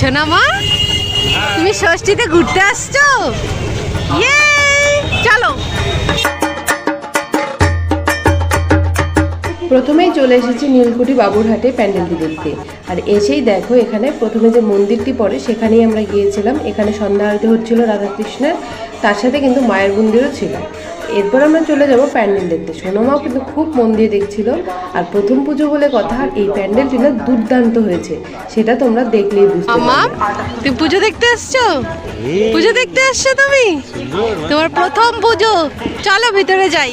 সোনা মা? তুমি ষষ্ঠীতে ঘুরতে আসছো? চলো। প্রথমেই চলে এসেছি নীলকুঠি বাবুরহাটে প্যান্ডেলটি দেখতে। আর এসেই দেখো এখানে প্রথমে যে মন্দিরটি পড়ে, সেখানেই আমরা গিয়েছিলাম। এখানে সন্ধ্যা আরতি হচ্ছিল রাধাকৃষ্ণের, তার সাথে কিন্তু মায়ের মন্দিরও ছিল। এরপর আমরা চলে যাব প্যান্ডেল দেখতে। সোনমাও কিন্তু খুব মন দিয়ে দেখছিল। আর প্রথম পুজো বলে কথা আর এই প্যান্ডেলটি না দুর্দান্ত হয়েছে। সেটা তোমরা দেখলেই বুঝতে মা পারবে তুমি পুজো দেখতে আসছো? পুজো দেখতে আসছো তুমি? তোমার প্রথম পুজো। চলো ভিতরে যাই।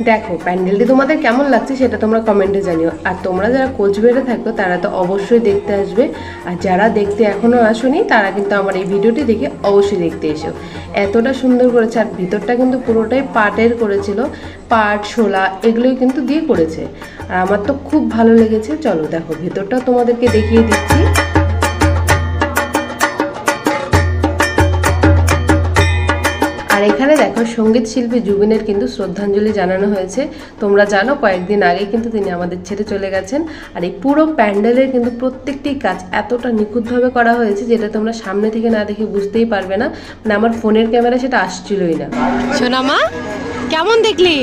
দেখো, প্যান্ডেলটি তোমাদের কেমন লাগছে সেটা তোমরা কমেন্টে জানিও। আর তোমরা যারা কোচবিহারে থাকো তারা তো অবশ্যই দেখতে আসবে। আর যারা দেখতে এখনও আসোনি, তারা কিন্তু আমার এই ভিডিওটি দেখে অবশ্যই দেখতে এসো। এতটা সুন্দর করেছে, আর ভিতরটা কিন্তু পুরোটাই পাটের করেছিল। পাট শোলা এগুলোই কিন্তু দিয়ে করেছে। আর আমার তো খুব ভালো লেগেছে। চলো দেখো, ভেতরটাও তোমাদেরকে দেখিয়ে দিচ্ছি। এখানে সংগীত শিল্পী জুবিনের কিন্তু শ্রদ্ধাঞ্জলি জানানো হয়েছে। তোমরা জানো কয়েকদিন আগে কিন্তু তিনি আমাদের ছেড়ে চলে গেছেন। আর এই পুরো প্যান্ডেলের কিন্তু প্রত্যেকটি কাজ এতটা নিখুঁতভাবে করা হয়েছে যেটা তোমরা সামনে থেকে না দেখে বুঝতেই পারবে না। মানে আমার ফোনের ক্যামেরা সেটা আসছিলই না। সোনা মা কেমন দেখলি?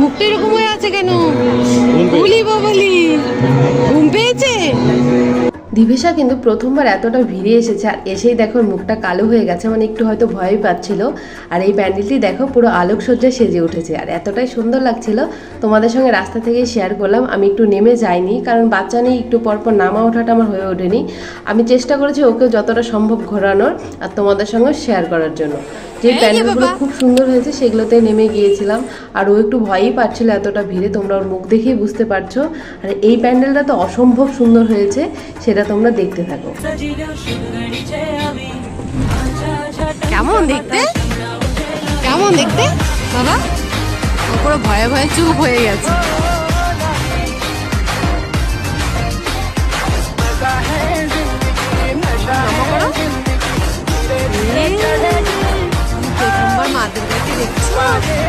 মুখটা এরকম হয়ে আছে কেন? বলি বলি। দিভিসা কিন্তু প্রথমবার এতটা ভিড়ে এসেছে আর এসেই দেখো মুখটা কালো হয়ে গেছে মানে একটু হয়তো ভয়ই পাচ্ছিল। আর এই প্যান্ডেলটি দেখো পুরো আলোকসজ্জায় সেজে উঠেছে আর এতটাই সুন্দর লাগছিল। তোমাদের সঙ্গে রাস্তা থেকে শেয়ার করলাম আমি একটু নেমে যাইনি কারণ বাচ্চা নেই একটু পরপর নামা ওঠাটা আমার হয়ে ওঠেনি। আমি চেষ্টা করেছি ওকে যতটা সম্ভব ঘোরানোর আর তোমাদের সঙ্গে শেয়ার করার জন্য। যে প্যান্ডেলগুলো খুব সুন্দর হয়েছে সেগুলোতে নেমে গিয়েছিলাম আর ও একটু ভয়ই পাচ্ছিল এতটা ভিড়ে তোমরা ওর মুখ দেখেই বুঝতে পারছ। আর এই প্যান্ডেলটা তো অসম্ভব সুন্দর হয়েছে সেটা তোমরা দেখতে থাকো। কেমন দেখতে? কেমন দেখতে? বাবা, পুরো ভয়ে ভয়ে চুপ হয়ে গেছে। প্রথমবার মা দুর্গাকে দেখছ।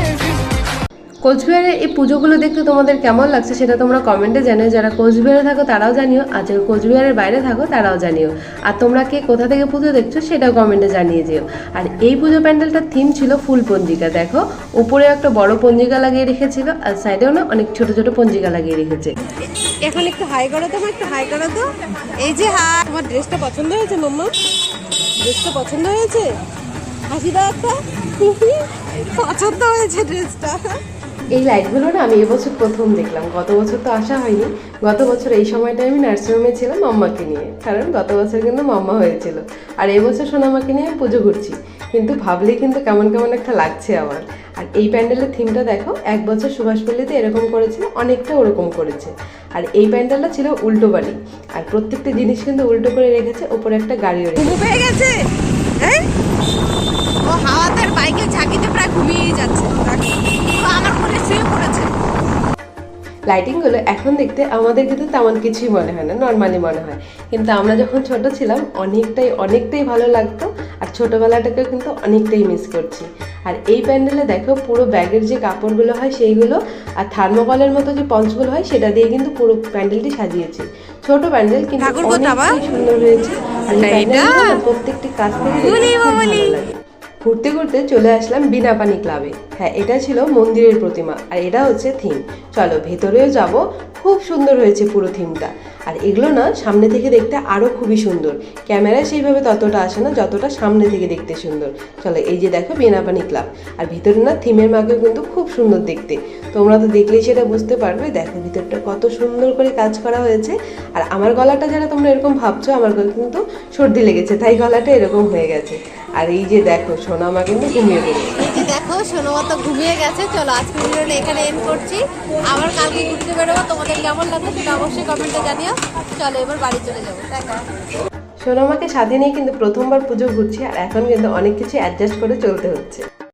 কোচবিহারের এই পুজোগুলো দেখতে তোমাদের কেমন লাগছে সেটা তোমরা কমেন্টে জানিও। যারা কোচবিহারে থাকো, তারাও জানিও। আর যারা কোচবিহারের বাইরে থাকো, তারাও জানিও। আর তোমরা কে কোথা থেকে পুজো দেখছ, সেটাও কমেন্টে জানিয়ে যেও আর এই পুজো প্যান্ডেলটার থিম ছিল ফুল পঞ্জিকা। দেখো, উপরে একটা বড় পঞ্জিকা লাগিয়ে রেখেছিল, আর সাইডেও না অনেক ছোট ছোট পঞ্জিকা লাগিয়ে রেখেছে। এখন একটু হাই করো তো, একটু হাই করো তো। এই যে হাই তোমার ড্রেসটা পছন্দ হয়েছে, মাম্মা? ড্রেসটা পছন্দ হয়েছে? হাসি দাও একটা? পছন্দ হয়েছে ড্রেসটা এই লাইটগুলো না আমি এবছর প্রথম দেখলাম। গত বছর তো আসা হয়নি। গত বছর এই সময়টা আমি নার্সিংহোমে ছিলাম মাম্মাকে নিয়ে। কারণ গত বছর কিন্তু মাম্মা হয়েছিল। আর এবছর সোনামাকে নিয়ে পুজো ঘুরছি। কিন্তু ভাবলেই কিন্তু কেমন কেমন একটা লাগছে আমার। আর এই প্যান্ডেলের থিমটা দেখো, এক বছর সুভাষপল্লিতে এরকম করেছিল, অনেকটা ওরকম করেছে। আর এই প্যান্ডেলটা ছিল উল্টো বাড়ি আর প্রত্যেকটা জিনিস কিন্তু উল্টো করে রেখেছে, ওপরে একটা গাড়িও রেখেছে। ও হাওয়াতে আর বাইকের ঝাঁকিতে প্রায় ঘুমিয়েই যাচ্ছে। আমার মনে শুয়ে পড়েছে। লাইটিংগুলো এখন দেখতে আমাদের কিন্তু তেমন কিছুই মনে হয় না নর্মালি মনে হয়। কিন্তু আমরা যখন ছোট ছিলাম, অনেকটাই অনেকটাই ভালো লাগতো, আর ছোটোবেলাটাকেও কিন্তু অনেকটাই মিস করছি। আর এই প্যান্ডেলে দেখো পুরো ব্যাগের যে কাপড়গুলো হয় সেইগুলো আর থার্মোকলের মতো যে পঞ্চগুলো হয় সেটা দিয়ে কিন্তু পুরো প্যান্ডেলটি সাজিয়েছে। ছোট প্যান্ডেল কিন্তু সুন্দর হয়েছে। আর প্রত্যেকটি কাজ থেকে ভালো লাগে। ঘুরতে ঘুরতে চলে আসলাম বিনাপানি ক্লাবে। হ্যাঁ এটা ছিল মন্দিরের প্রতিমা, আর এটা হচ্ছে থিম চলো, ভেতরেও যাব, খুব সুন্দর হয়েছে পুরো থিমটা আর এগুলো না, সামনে থেকে দেখতে আরও খুবই সুন্দর। ক্যামেরায় সেইভাবে ততটা আসে না, যতটা সামনে থেকে দেখতে সুন্দর। চলো, এই যে দেখো বিনাপানি ক্লাব। আর ভিতরে না থিমের মাকেও কিন্তু খুব সুন্দর দেখতে। তোমরা তো দেখলেই সেটা বুঝতে পারবে, দেখো ভিতরটা কত সুন্দর করে কাজ করা হয়েছে। আর আমার গলাটা যারা তোমরা এরকম ভাবছ, আমার কিন্তু সর্দি লেগেছে, তাই গলাটা এরকম হয়ে গেছে। আর এই যে দেখো সোনামা কিন্তু ঘুমিয়ে পড়েছে। এই যে দেখো সোনোমা তো ঘুমিয়ে গেছে। চলো আজকে ভিডিওটা এখানে এন্ড করছি। আবার কালকে ঘুরতে বেরোবো। তোমাদের কেমন লাগল সেটা অবশ্যই কমেন্টে জানিও। চলো এবার বাড়ি চলে যাব। দেখা সোনামাকে সাথে নিয়ে কিন্তু প্রথমবার পুজো ঘুরছি আর এখন কিন্তু অনেক কিছু অ্যাডজাস্ট করে চলতে হচ্ছে।